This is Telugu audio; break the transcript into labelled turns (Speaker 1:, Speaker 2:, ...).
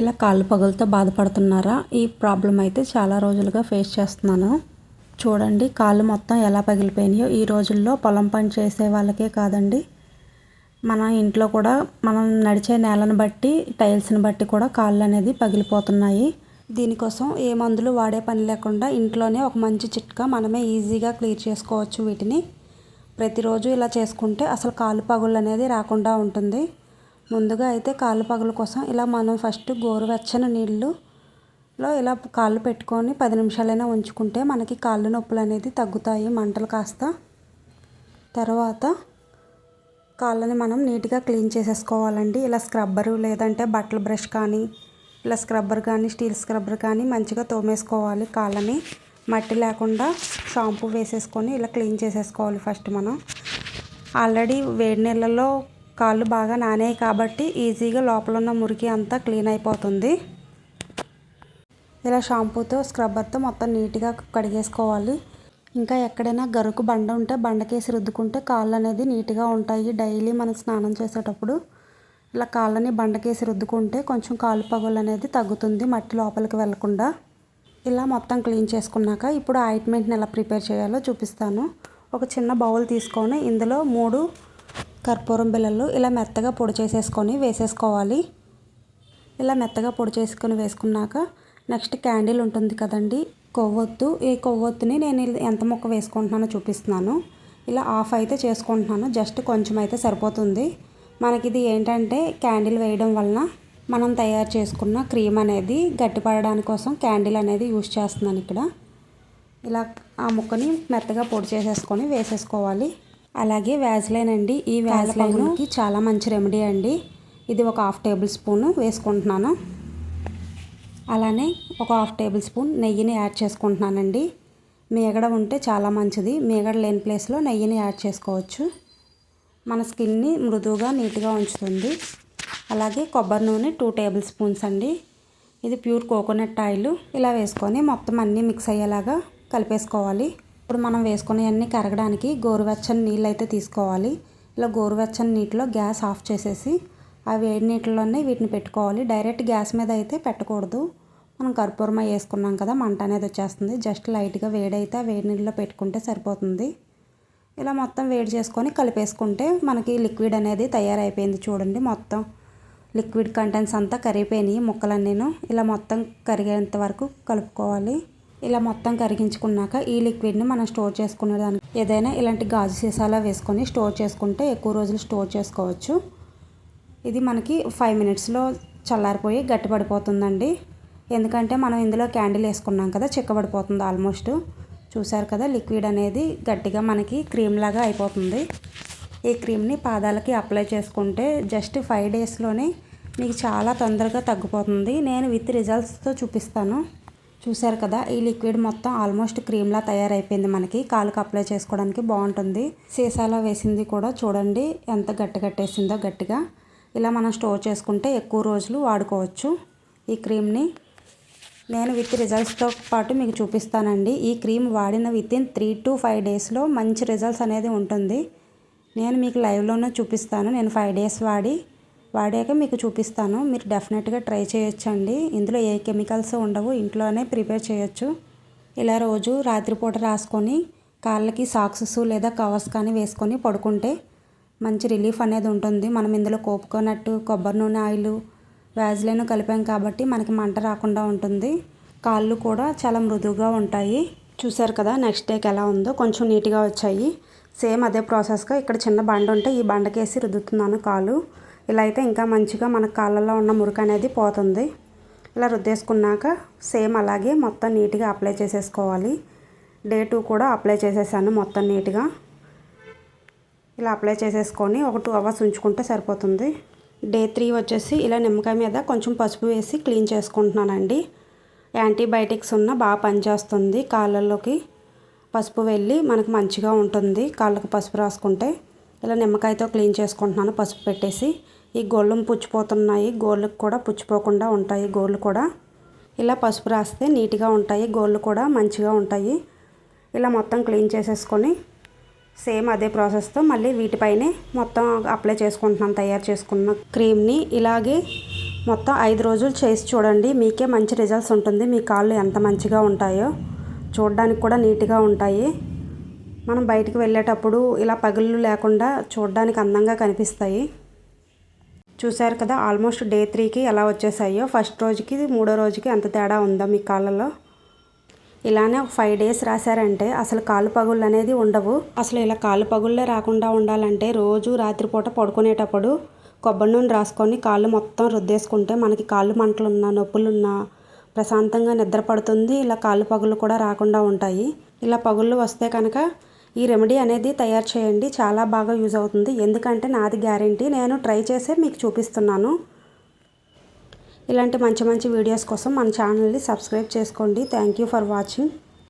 Speaker 1: ఇలా కాళ్ళు పగులతో బాధపడుతున్నారా? ఈ ప్రాబ్లం అయితే చాలా రోజులుగా ఫేస్ చేస్తున్నాను. చూడండి కాళ్ళు మొత్తం ఎలా పగిలిపోయినాయో. ఈ రోజుల్లో పొలం పని చేసే వాళ్ళకే కాదండి. మన ఇంట్లో కూడా మనం నడిచే నేలను బట్టి టైల్స్ని బట్టి కూడా కాళ్ళు అనేది పగిలిపోతున్నాయి. దీనికోసం ఏ మందులు వాడే పని లేకుండా ఇంట్లోనే ఒక మంచి చిట్కా మనమే ఈజీగా క్లియర్ చేసుకోవచ్చు వీటిని. ప్రతిరోజు ఇలా చేసుకుంటే అసలు కాళ్ళు పగుళ్ళు అనేది రాకుండా ఉంటుంది. ముందుగా అయితే కాళ్ళు పగల కోసం ఇలా మనం ఫస్ట్ గోరువెచ్చని నీళ్ళులో ఇలా కాళ్ళు పెట్టుకొని పది నిమిషాలైనా ఉంచుకుంటే మనకి కాళ్ళు నొప్పులు అనేది తగ్గుతాయి మంటలు కాస్త. తర్వాత కాళ్ళని మనం నీట్గా క్లీన్ చేసేసుకోవాలండి. ఇలా స్క్రబ్బరు లేదంటే బట్టల బ్రష్ కానీ ఇలా స్క్రబ్బర్ కానీ స్టీల్ స్క్రబ్బర్ కానీ మంచిగా తోమేసుకోవాలి కాళ్ళని. మట్టి లేకుండా షాంపూ వేసేసుకొని ఇలా క్లీన్ చేసేసుకోవాలి ఫస్ట్ మనం. ఆల్రెడీ వేడి నీళ్ళలో కాళ్ళు బాగా నానాయి కాబట్టి ఈజీగా లోపల ఉన్న మురికి అంతా క్లీన్ అయిపోతుంది. ఇలా షాంపూతో స్క్రబ్బర్తో మొత్తం నీట్గా కడిగేసుకోవాలి. ఇంకా ఎక్కడైనా గరుకు బండ ఉంటే బండకేసి రుద్దుకుంటే కాళ్ళు అనేది నీట్గా ఉంటాయి డైలీ మనం స్నానం చేసేటప్పుడు. ఇలా కాళ్ళని బండకేసి రుద్దుకుంటే కొంచెం కాలు పగులు అనేది తగ్గుతుంది మట్టి లోపలికి వెళ్ళకుండా ఇలా మొత్తం క్లీన్ చేసుకున్నాక ఇప్పుడు ఆయింట్మెంట్ని ఎలా ప్రిపేర్ చేయాలో చూపిస్తాను. ఒక చిన్న బౌల్ తీసుకొని ఇందులో మూడు కర్పూరం బిళ్ళలు ఇలా మెత్తగా పొడి చేసేసుకొని వేసేసుకోవాలి. ఇలా మెత్తగా పొడి చేసుకొని వేసుకున్నాక నెక్స్ట్ క్యాండిల్ ఉంటుంది కదండి కొవ్వొత్తు. ఈ కొవ్వొత్తుని నేను ఎంత మొక్క వేసుకుంటున్నానో చూపిస్తున్నాను. ఇలా ఆఫ్ అయితే చేసుకుంటున్నాను జస్ట్ కొంచెం అయితే సరిపోతుంది. మనకి ఇది ఏంటంటే క్యాండిల్ వేయడం వలన మనం తయారు చేసుకున్న క్రీమ్ అనేది గట్టిపడడానికి కోసం క్యాండిల్ అనేది యూజ్ చేస్తున్నాను ఇక్కడ. ఇలా ఆ ముక్కని మెత్తగా పొడి చేసేసుకొని వేసేసుకోవాలి. అలాగే వ్యాజ్లైన్ అండి. ఈ వ్యాజ్లైన్కి చాలా మంచి రెమెడీ అండి. ఇది ఒక హాఫ్ టేబుల్ స్పూన్ వేసుకుంటున్నాను. అలానే ఒక హాఫ్ టేబుల్ స్పూన్ నెయ్యిని యాడ్ చేసుకుంటున్నానండి. మీగడ ఉంటే చాలా మంచిది. మీగడ లేని ప్లేస్లో నెయ్యిని యాడ్ చేసుకోవచ్చు. మన స్కిన్ని మృదువుగా నీట్గా ఉంచుతుంది. అలాగే కొబ్బరి నూనె టూ టేబుల్ స్పూన్స్ అండి. ఇది ప్యూర్ కోకోనట్ ఆయిల్. ఇలా వేసుకొని మొత్తం అన్నీ మిక్స్ అయ్యేలాగా కలిపేసుకోవాలి. ఇప్పుడు మనం వేసుకునేవన్నీ కరగడానికి గోరువెచ్చని నీళ్ళు అయితే తీసుకోవాలి. ఇలా గోరువెచ్చని నీటిలో గ్యాస్ ఆఫ్ చేసేసి ఆ వేడి నీటిలోనే వీటిని పెట్టుకోవాలి. డైరెక్ట్ గ్యాస్ మీద అయితే పెట్టకూడదు. మనం కర్పూరమ వేసుకున్నాం కదా మంట అనేది వచ్చేస్తుంది. జస్ట్ లైట్గా వేడైతే ఆ వేడి నీళ్ళలో పెట్టుకుంటే సరిపోతుంది. ఇలా మొత్తం వేడి చేసుకొని కలిపేసుకుంటే మనకి లిక్విడ్ అనేది తయారైపోయింది చూడండి మొత్తం. లిక్విడ్ కంటెంట్స్ అంతా కరిగిపోయినాయి ముక్కలన్నీను. ఇలా మొత్తం కరిగేంత వరకు కలుపుకోవాలి. ఇలా మొత్తం కరిగించుకున్నాక ఈ లిక్విడ్ని మనం స్టోర్ చేసుకునే దానికి ఏదైనా ఇలాంటి గాజు సీసాలో వేసుకొని స్టోర్ చేసుకుంటే ఎక్కువ రోజులు స్టోర్ చేసుకోవచ్చు. ఇది మనకి ఫైవ్ మినిట్స్లో చల్లారిపోయి గట్టిపడిపోతుందండి. ఎందుకంటే మనం ఇందులో క్యాండిల్ వేసుకున్నాం కదా చిక్కబడిపోతుంది ఆల్మోస్ట్. చూసారు కదా లిక్విడ్ అనేది గట్టిగా మనకి క్రీమ్ లాగా అయిపోతుంది. ఈ క్రీమ్ని పాదాలకి అప్లై చేసుకుంటే జస్ట్ ఫైవ్ డేస్లోనే మీకు చాలా తొందరగా తగ్గిపోతుంది. నేను విత్ రిజల్ట్స్తో చూపిస్తాను. చూసారు కదా ఈ లిక్విడ్ మొత్తం ఆల్మోస్ట్ క్రీమ్లా తయారైపోయింది మనకి. కాలుకి అప్లై చేసుకోవడానికి బాగుంటుంది. సీసాలో వేసింది కూడా చూడండి ఎంత గట్టి కట్టేసిందో గట్టిగా. ఇలా మనం స్టోర్ చేసుకుంటే ఎక్కువ రోజులు వాడుకోవచ్చు ఈ క్రీమ్ని. నేను విత్ రిజల్ట్స్తో పాటు మీకు చూపిస్తానండి. ఈ క్రీమ్ వాడిన within three to five డేస్లో మంచి రిజల్ట్స్ అనేది ఉంటుంది. నేను మీకు లైవ్లోనే చూపిస్తాను. నేను ఫైవ్ డేస్ వాడి వాడాక మీకు చూపిస్తాను. మీరు డెఫినెట్గా ట్రై చేయొచ్చండి. ఇందులో ఏ కెమికల్స్ ఉండవు. ఇంట్లోనే ప్రిపేర్ చేయొచ్చు. ఇలా రోజు రాత్రిపూట రాసుకొని కాళ్ళకి సాక్సెస్ లేదా కవర్స్ కానీ వేసుకొని పడుకుంటే మంచి రిలీఫ్ అనేది ఉంటుంది. మనం ఇందులో కోపుకోనట్టు కొబ్బరి నూనె ఆయిల్ వ్యాజ్లైన్ కలిపాం కాబట్టి మనకి మంట రాకుండా ఉంటుంది. కాళ్ళు కూడా చాలా మృదువుగా ఉంటాయి. చూసారు కదా నెక్స్ట్ డేకి ఎలా ఉందో. కొంచెం నీట్గా వచ్చాయి. సేమ్ అదే ప్రాసెస్గా ఇక్కడ చిన్న బండ ఉంటే ఈ బండకేసి రుద్దుతున్నాను కాలు. ఇలా అయితే ఇంకా మంచిగా మన కాళ్ళల్లో ఉన్న మురికి అనేది పోతుంది. ఇలా రుద్దేసుకున్నాక సేమ్ అలాగే మొత్తం నీట్గా అప్లై చేసేసుకోవాలి. డే టూ కూడా అప్లై చేసేసాను మొత్తం నీట్గా. ఇలా అప్లై చేసేసుకొని ఒక టూ అవర్స్ ఉంచుకుంటే సరిపోతుంది. డే త్రీ వచ్చేసి ఇలా నిమ్మకాయ మీద కొంచెం పసుపు వేసి క్లీన్ చేసుకుంటున్నానండి. యాంటీబయాటిక్స్ ఉన్న బాగా పనిచేస్తుంది కాళ్ళల్లోకి. పసుపు వెళ్ళి మనకు మంచిగా ఉంటుంది కాళ్ళకు పసుపు రాసుకుంటే. ఇలా నిమ్మకాయతో క్లీన్ చేసుకుంటున్నాను పసుపు పెట్టేసి. ఈ గోళ్ళం పుచ్చిపోతున్నాయి. గోళ్ళకు కూడా పుచ్చిపోకుండా ఉంటాయి. గోళ్ళు కూడా ఇలా పసుపు రాస్తే నీట్గా ఉంటాయి. గోళ్ళు కూడా మంచిగా ఉంటాయి. ఇలా మొత్తం క్లీన్ చేసేసుకొని సేమ్ అదే ప్రాసెస్తో మళ్ళీ వీటిపైనే మొత్తం అప్లై చేసుకుంటున్నాం. తయారు చేసుకున్న క్రీమ్ని ఇలాగే మొత్తం ఐదు రోజులు చేసి చూడండి. మీకే మంచి రిజల్ట్స్ ఉంటుంది. మీ కాళ్ళు ఎంత మంచిగా ఉంటాయో చూడడానికి కూడా నీట్గా ఉంటాయి. మనం బయటికి వెళ్ళేటప్పుడు ఇలా పగుళ్ళు లేకుండా చూడడానికి అందంగా కనిపిస్తాయి. చూశారు కదా ఆల్మోస్ట్ డే త్రీకి ఎలా వచ్చేసాయో. ఫస్ట్ రోజుకి మూడో రోజుకి ఎంత తేడా ఉందో మీ కాళ్ళలో? ఇలానే ఒక ఫైవ్ డేస్ రాశారంటే అసలు కాలు పగుళ్ళు అనేది ఉండవు. అసలు ఇలా కాలు పగుళ్ళే రాకుండా ఉండాలంటే రోజు రాత్రిపూట పడుకునేటప్పుడు కొబ్బరి నూనె రాసుకొని కాళ్ళు మొత్తం రుద్దేసుకుంటే మనకి కాళ్ళు మంటలున్నా నొప్పులున్నా ప్రశాంతంగా నిద్ర పడుతుంది. ఇలా కాళ్ళు పగులు కూడా రాకుండా ఉంటాయి. ఇలా పగుళ్ళు వస్తే కనుక ఈ రెమెడీ అనేది తయారు చేయండి. చాలా బాగా యూజ్ అవుతుంది. ఎందుకంటే నాది గ్యారంటీ నేను ట్రై చేసే మీకు చూపిస్తున్నాను. ఇలాంటి మంచి మంచి వీడియోస్ కోసం మన ఛానల్ని సబ్స్క్రైబ్ చేసుకోండి. Thank you for watching